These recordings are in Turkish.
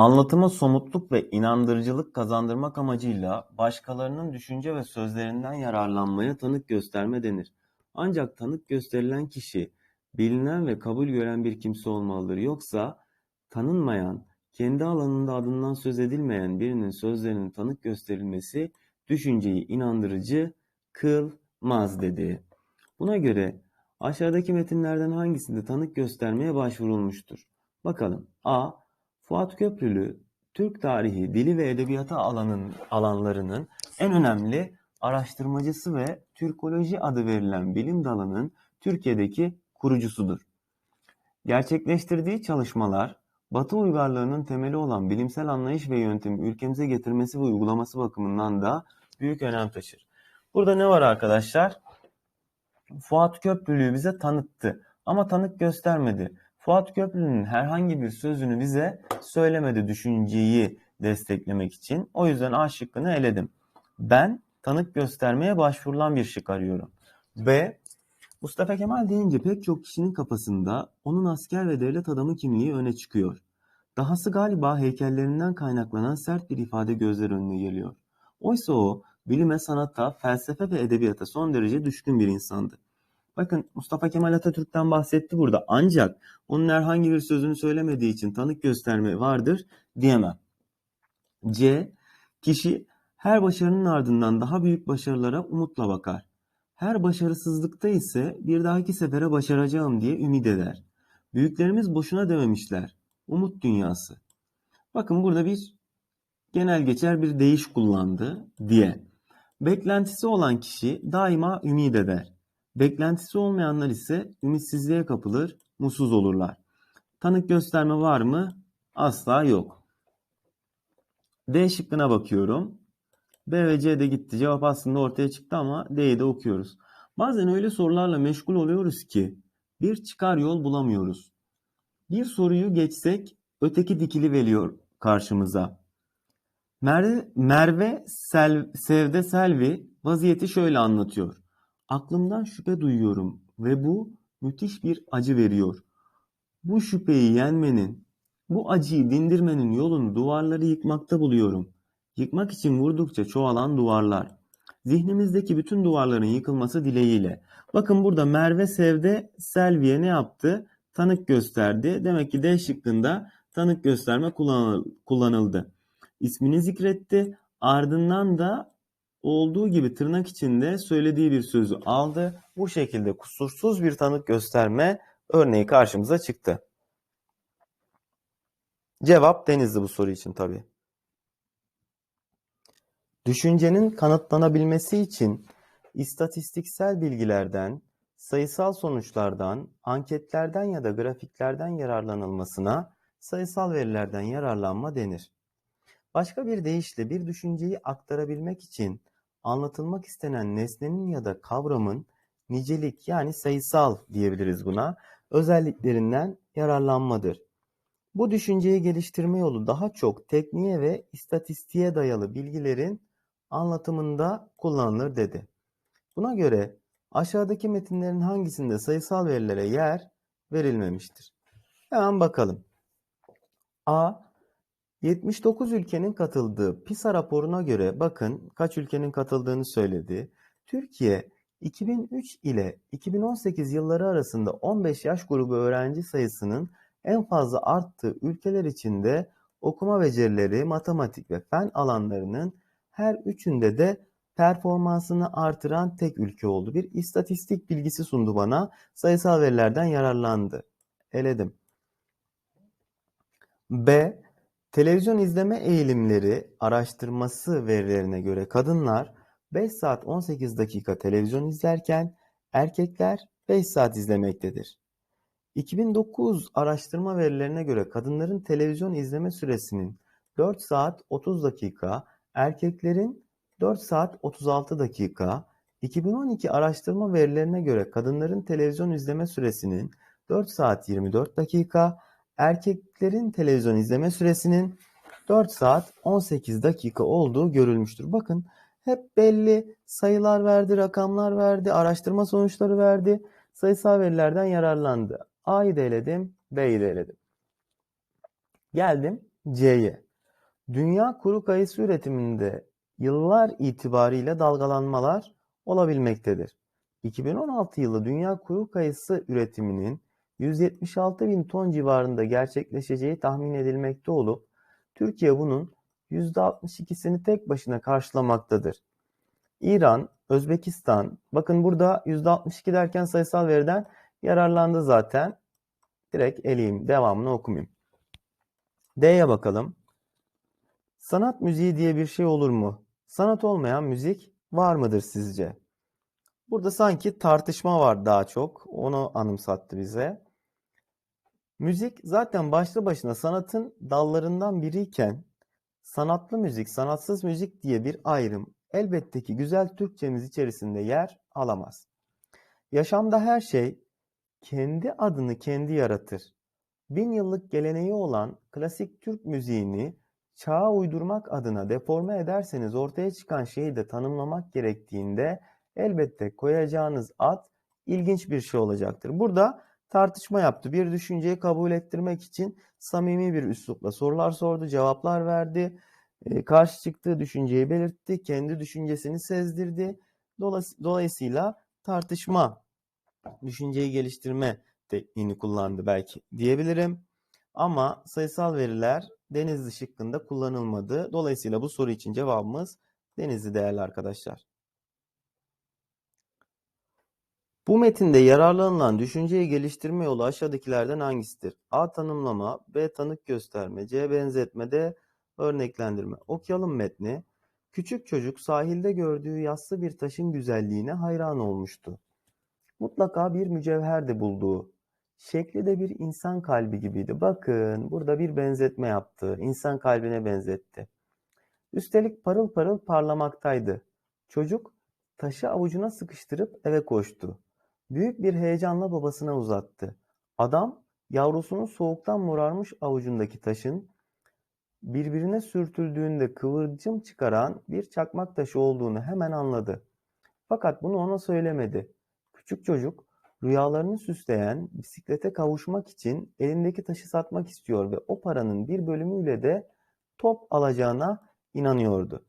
Anlatıma somutluk ve inandırıcılık kazandırmak amacıyla başkalarının düşünce ve sözlerinden yararlanmaya tanık gösterme denir. Ancak tanık gösterilen kişi bilinen ve kabul gören bir kimse olmalıdır. Yoksa tanınmayan, kendi alanında adından söz edilmeyen birinin sözlerinin tanık gösterilmesi düşünceyi inandırıcı kılmaz dedi. Buna göre aşağıdaki metinlerden hangisinde tanık göstermeye başvurulmuştur? Bakalım. A. Fuat Köprülü, Türk tarihi, dili ve edebiyatı alanın, alanlarının en önemli araştırmacısı ve Türkoloji adı verilen bilim dalının Türkiye'deki kurucusudur. Gerçekleştirdiği çalışmalar, Batı uygarlığının temeli olan bilimsel anlayış ve yöntemi ülkemize getirmesi ve uygulaması bakımından da büyük önem taşır. Burada ne var arkadaşlar? Fuat Köprülü'yü bize tanıttı ama tanık göstermedi. Fuat Köprülü'nün herhangi bir sözünü bize söylemedi düşünceyi desteklemek için. O yüzden A şıkkını eledim. Ben tanık göstermeye başvurulan bir şık arıyorum. B. Mustafa Kemal deyince pek çok kişinin kafasında onun asker ve devlet adamı kimliği öne çıkıyor. Dahası galiba heykellerinden kaynaklanan sert bir ifade gözler önüne geliyor. Oysa o bilime, sanata, felsefe ve edebiyata son derece düşkün bir insandı. Bakın Mustafa Kemal Atatürk'ten bahsetti burada ancak onun herhangi bir sözünü söylemediği için tanık gösterme vardır diyemem. C. Kişi her başarının ardından daha büyük başarılara umutla bakar. Her başarısızlıkta ise bir dahaki sefere başaracağım diye ümit eder. Büyüklerimiz boşuna dememişler. Umut dünyası. Bakın burada bir genel geçer bir deyiş kullandı diye. Beklentisi olan kişi daima ümit eder. Beklentisi olmayanlar ise ümitsizliğe kapılır, mutsuz olurlar. Tanık gösterme var mı? Asla yok. D şıkkına bakıyorum. B ve C de gitti. Cevap aslında ortaya çıktı ama D'yi de okuyoruz. Bazen öyle sorularla meşgul oluyoruz ki bir çıkar yol bulamıyoruz. Bir soruyu geçsek öteki dikili veriyor karşımıza. Merve, Merve Sel, Sevde Selvi vaziyeti şöyle anlatıyor. Aklımdan şüphe duyuyorum ve bu müthiş bir acı veriyor. Bu şüpheyi yenmenin, bu acıyı dindirmenin yolunu duvarları yıkmakta buluyorum. Yıkmak için vurdukça çoğalan duvarlar. Zihnimizdeki bütün duvarların yıkılması dileğiyle. Bakın burada Merve Sevde Selvi'ye ne yaptı? Tanık gösterdi. Demek ki D şıkkında tanık gösterme kullanıldı. İsmini zikretti. Ardından da olduğu gibi tırnak içinde söylediği bir sözü aldı. Bu şekilde kusursuz bir tanık gösterme örneği karşımıza çıktı. Cevap Denizli bu soru için tabi. Düşüncenin kanıtlanabilmesi için istatistiksel bilgilerden, sayısal sonuçlardan, anketlerden ya da grafiklerden yararlanılmasına sayısal verilerden yararlanma denir. Başka bir deyişle bir düşünceyi aktarabilmek için anlatılmak istenen nesnenin ya da kavramın nicelik yani sayısal diyebiliriz buna özelliklerinden yararlanmadır. Bu düşünceyi geliştirme yolu daha çok tekniğe ve istatistiğe dayalı bilgilerin anlatımında kullanılır dedi. Buna göre aşağıdaki metinlerin hangisinde sayısal verilere yer verilmemiştir? Hemen bakalım. A. 79 ülkenin katıldığı PISA raporuna göre bakın kaç ülkenin katıldığını söyledi. Türkiye 2003 ile 2018 yılları arasında 15 yaş grubu öğrenci sayısının en fazla arttığı ülkeler içinde okuma becerileri, matematik ve fen alanlarının her üçünde de performansını artıran tek ülke oldu. Bir istatistik bilgisi sundu bana. Sayısal verilerden yararlandı. Eledim. B. Televizyon izleme eğilimleri araştırması verilerine göre kadınlar 5 saat 18 dakika televizyon izlerken erkekler 5 saat izlemektedir. 2009 araştırma verilerine göre kadınların televizyon izleme süresinin 4 saat 30 dakika, erkeklerin 4 saat 36 dakika, 2012 araştırma verilerine göre kadınların televizyon izleme süresinin 4 saat 24 dakika, erkeklerin televizyon izleme süresinin 4 saat 18 dakika olduğu görülmüştür. Bakın hep belli sayılar verdi, rakamlar verdi, araştırma sonuçları verdi. Sayısal verilerden yararlandı. A'yı da eledim, B'yi de eledim. Geldim C'ye. Dünya kuru kayısı üretiminde yıllar itibariyle dalgalanmalar olabilmektedir. 2016 yılı dünya kuru kayısı üretiminin 176 bin ton civarında gerçekleşeceği tahmin edilmekte olup Türkiye bunun %62'sini tek başına karşılamaktadır. İran, Özbekistan, bakın burada %62 derken sayısal veriden yararlandı zaten. Direkt eleyeyim, devamını okumayayım. D'ye bakalım. Sanat müziği diye bir şey olur mu? Sanat olmayan müzik var mıdır sizce? Burada sanki tartışma var daha çok. Onu anımsattı bize. Müzik zaten başlı başına sanatın dallarından biriyken sanatlı müzik, sanatsız müzik diye bir ayrım elbette ki güzel Türkçemiz içerisinde yer alamaz. Yaşamda her şey kendi adını kendi yaratır. Bin yıllık geleneği olan klasik Türk müziğini çağa uydurmak adına deforme ederseniz ortaya çıkan şeyi de tanımlamak gerektiğinde elbette koyacağınız ad ilginç bir şey olacaktır. Burada tartışma yaptı. Bir düşünceyi kabul ettirmek için samimi bir üslupla sorular sordu, cevaplar verdi. E, karşı çıktığı düşünceyi belirtti, kendi düşüncesini sezdirdi. Dolayısıyla tartışma, düşünceyi geliştirme tekniğini kullandı belki diyebilirim. Ama sayısal veriler Denizli şıkkında kullanılmadı. Dolayısıyla bu soru için cevabımız Denizli değerli arkadaşlar. Bu metinde yararlanılan düşünceyi geliştirme yolu aşağıdakilerden hangisidir? A. Tanımlama, B. Tanık gösterme, C. Benzetme, D. Örneklendirme. Okuyalım metni. Küçük çocuk sahilde gördüğü yassı bir taşın güzelliğine hayran olmuştu. Mutlaka bir mücevher de bulduğu. Şekli de bir insan kalbi gibiydi. Bakın burada bir benzetme yaptı. İnsan kalbine benzetti. Üstelik parıl parıl parlamaktaydı. Çocuk taşı avucuna sıkıştırıp eve koştu. Büyük bir heyecanla babasına uzattı. Adam yavrusunun soğuktan morarmış avucundaki taşın birbirine sürtüldüğünde kıvılcım çıkaran bir çakmak taşı olduğunu hemen anladı. Fakat bunu ona söylemedi. Küçük çocuk rüyalarını süsleyen bisiklete kavuşmak için elindeki taşı satmak istiyor ve o paranın bir bölümüyle de top alacağına inanıyordu.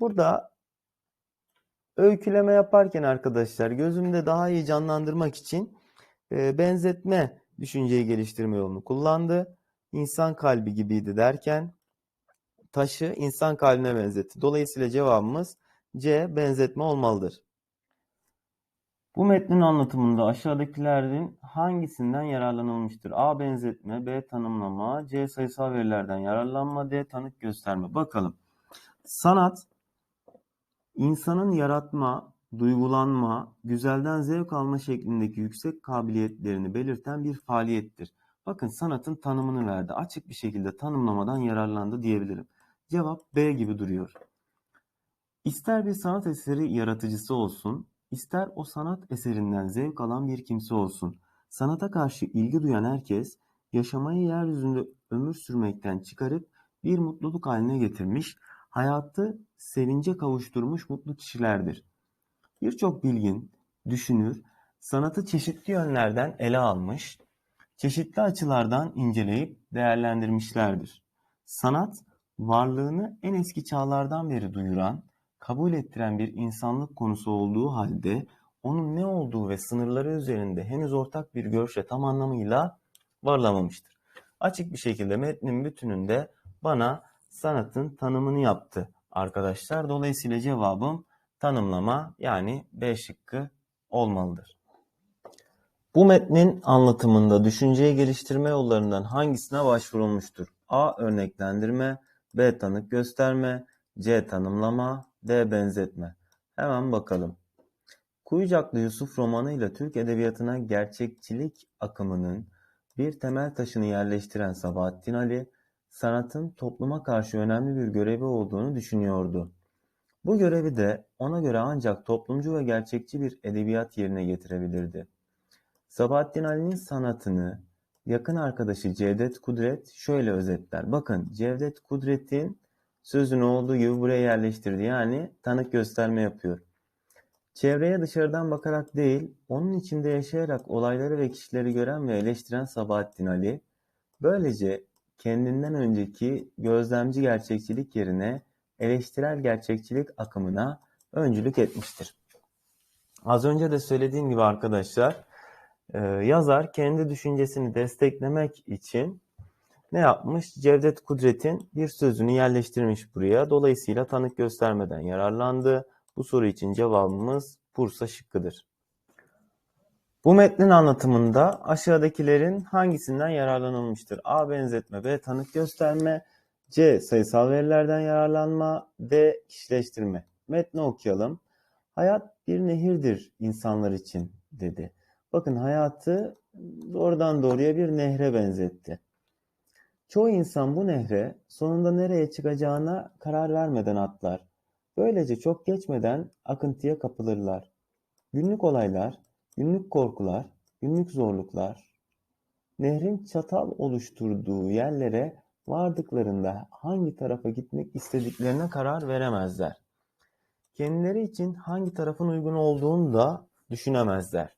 Burada öyküleme yaparken arkadaşlar gözümde daha iyi canlandırmak için e, benzetme düşünceyi geliştirme yolunu kullandı. İnsan kalbi gibiydi derken taşı insan kalbine benzetti. Dolayısıyla cevabımız C benzetme olmalıdır. Bu metnin anlatımında aşağıdakilerin hangisinden yararlanılmıştır? A. Benzetme, B. Tanımlama, C. Sayısal verilerden yararlanma, D. Tanık gösterme. Bakalım. Sanat, insanın yaratma, duygulanma, güzelden zevk alma şeklindeki yüksek kabiliyetlerini belirten bir faaliyettir. Bakın sanatın tanımını verdi. Açık bir şekilde tanımlamadan yararlandı diyebilirim. Cevap B gibi duruyor. İster bir sanat eseri yaratıcısı olsun, ister o sanat eserinden zevk alan bir kimse olsun, sanata karşı ilgi duyan herkes, yaşamayı yeryüzünde ömür sürmekten çıkarıp bir mutluluk haline getirmiş, hayatı sevince kavuşturmuş mutlu kişilerdir. Birçok bilgin, düşünür, sanatı çeşitli yönlerden ele almış, çeşitli açılardan inceleyip değerlendirmişlerdir. Sanat, varlığını en eski çağlardan beri duyuran, kabul ettiren bir insanlık konusu olduğu halde onun ne olduğu ve sınırları üzerinde henüz ortak bir görüşe tam anlamıyla varlamamıştır. Açık bir şekilde metnin bütününde bana sanatın tanımını yaptı arkadaşlar. Dolayısıyla cevabım tanımlama yani B şıkkı olmalıdır. Bu metnin anlatımında düşünceyi geliştirme yollarından hangisine başvurulmuştur? A. Örneklendirme B. Tanık gösterme C. Tanımlama D. Benzetme. Hemen bakalım. Kuyucaklı Yusuf romanıyla Türk edebiyatına gerçekçilik akımının bir temel taşını yerleştiren Sabahattin Ali, sanatın topluma karşı önemli bir görevi olduğunu düşünüyordu. Bu görevi de ona göre ancak toplumcu ve gerçekçi bir edebiyat yerine getirebilirdi. Sabahattin Ali'nin sanatını yakın arkadaşı Cevdet Kudret şöyle özetler. Bakın Cevdet Kudret'in sözünü olduğu gibi buraya yerleştirdi. Yani tanık gösterme yapıyor. Çevreye dışarıdan bakarak değil, onun içinde yaşayarak olayları ve kişileri gören ve eleştiren Sabahattin Ali, böylece kendinden önceki gözlemci gerçekçilik yerine eleştirel gerçekçilik akımına öncülük etmiştir. Az önce de söylediğim gibi arkadaşlar, e, yazar kendi düşüncesini desteklemek için ne yapmış? Cevdet Kudret'in bir sözünü yerleştirmiş buraya. Dolayısıyla tanık göstermeden yararlandı. Bu soru için cevabımız Bursa şıkkıdır. Bu metnin anlatımında aşağıdakilerin hangisinden yararlanılmıştır? A. Benzetme B. Tanık gösterme C. Sayısal verilerden yararlanma D. Kişileştirme Metni okuyalım. Hayat bir nehirdir insanlar için dedi. Bakın hayatı doğrudan doğruya bir nehre benzetti. Çoğu insan bu nehre sonunda nereye çıkacağına karar vermeden atlar. Böylece çok geçmeden akıntıya kapılırlar. Günlük olaylar, günlük korkular, günlük zorluklar, nehrin çatal oluşturduğu yerlere vardıklarında hangi tarafa gitmek istediklerine karar veremezler. Kendileri için hangi tarafın uygun olduğunu da düşünemezler.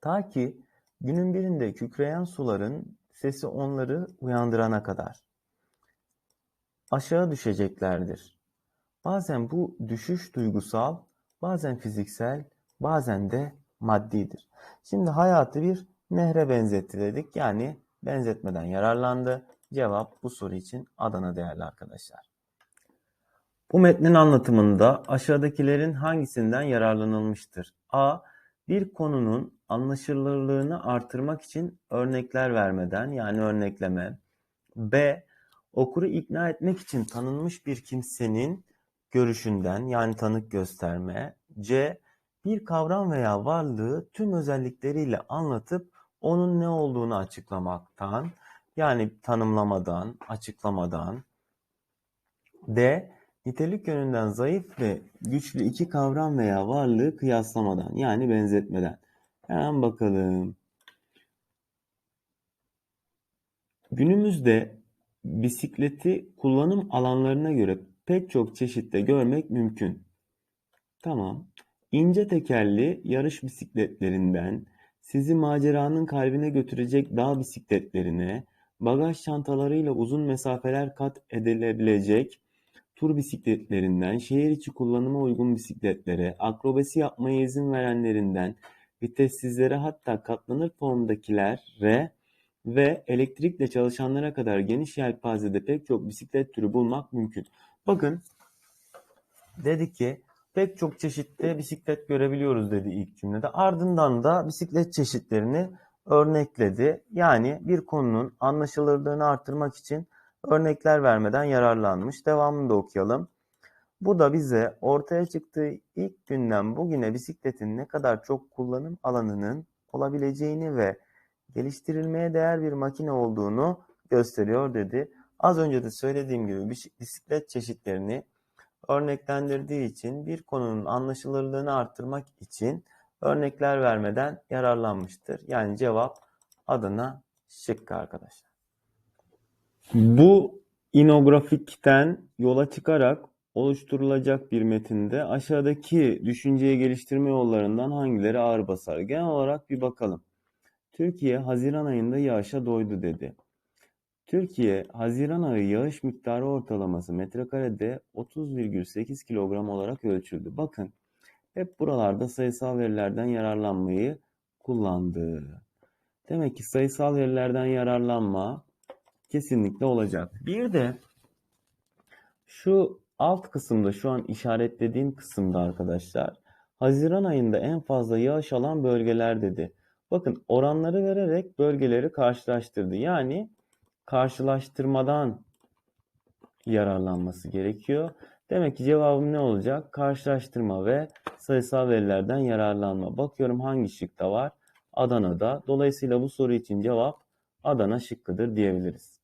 Ta ki günün birinde kükreyen suların sesi onları uyandırana kadar. Aşağı düşeceklerdir. Bazen bu düşüş duygusal, bazen fiziksel, bazen de maddidir. Şimdi hayatı bir nehre benzetti dedik. Yani benzetmeden yararlandı. Cevap bu soru için Adana değerli arkadaşlar. Bu metnin anlatımında aşağıdakilerin hangisinden yararlanılmıştır? A. Bir konunun anlaşılırlığını artırmak için örnekler vermeden yani örnekleme. B. Okuru ikna etmek için tanınmış bir kimsenin görüşünden yani tanık gösterme. C. Bir kavram veya varlığı tüm özellikleriyle anlatıp onun ne olduğunu açıklamaktan yani tanımlamadan, açıklamadan. D. Nitelik yönünden zayıf ve güçlü iki kavram veya varlığı kıyaslamadan yani benzetmeden. Hemen bakalım. Günümüzde bisikleti kullanım alanlarına göre pek çok çeşitte görmek mümkün. Tamam. İnce tekerli yarış bisikletlerinden sizi maceranın kalbine götürecek dağ bisikletlerine, bagaj çantalarıyla uzun mesafeler kat edilebilecek tur bisikletlerinden, şehir içi kullanıma uygun bisikletlere, akrobasi yapmaya izin verenlerinden, vitessizlere hatta katlanır formdakilere ve elektrikle çalışanlara kadar geniş yelpazede pek çok bisiklet türü bulmak mümkün. Bakın dedi ki pek çok çeşitli bisiklet görebiliyoruz dedi ilk cümlede. Ardından da bisiklet çeşitlerini örnekledi. Yani bir konunun anlaşılırlığını artırmak için örnekler vermeden yararlanmış. Devamını da okuyalım. Bu da bize ortaya çıktığı ilk günden bugüne bisikletin ne kadar çok kullanım alanının olabileceğini ve geliştirilmeye değer bir makine olduğunu gösteriyor dedi. Az önce de söylediğim gibi bisiklet çeşitlerini örneklendirdiği için bir konunun anlaşılırlığını arttırmak için örnekler vermeden yararlanmıştır. Yani cevap Adana şıkkı arkadaşlar. Bu inografikten yola çıkarak oluşturulacak bir metinde aşağıdaki düşünceyi geliştirme yollarından hangileri ağır basar? Genel olarak bir bakalım. Türkiye Haziran ayında yağışa doydu dedi. Türkiye Haziran ayı yağış miktarı ortalaması metrekarede 30,8 kilogram olarak ölçüldü. Bakın hep buralarda sayısal verilerden yararlanmayı kullandı. Demek ki sayısal verilerden yararlanma kesinlikle olacak. Bir de şu alt kısımda şu an işaretlediğim kısımda arkadaşlar Haziran ayında en fazla yağış alan bölgeler dedi. Bakın oranları vererek bölgeleri karşılaştırdı. Yani karşılaştırmadan yararlanması gerekiyor. Demek ki cevabım ne olacak? Karşılaştırma ve sayısal verilerden yararlanma. Bakıyorum hangi şıkta var? Adana'da. Dolayısıyla bu soru için cevap Adana şıkkıdır diyebiliriz.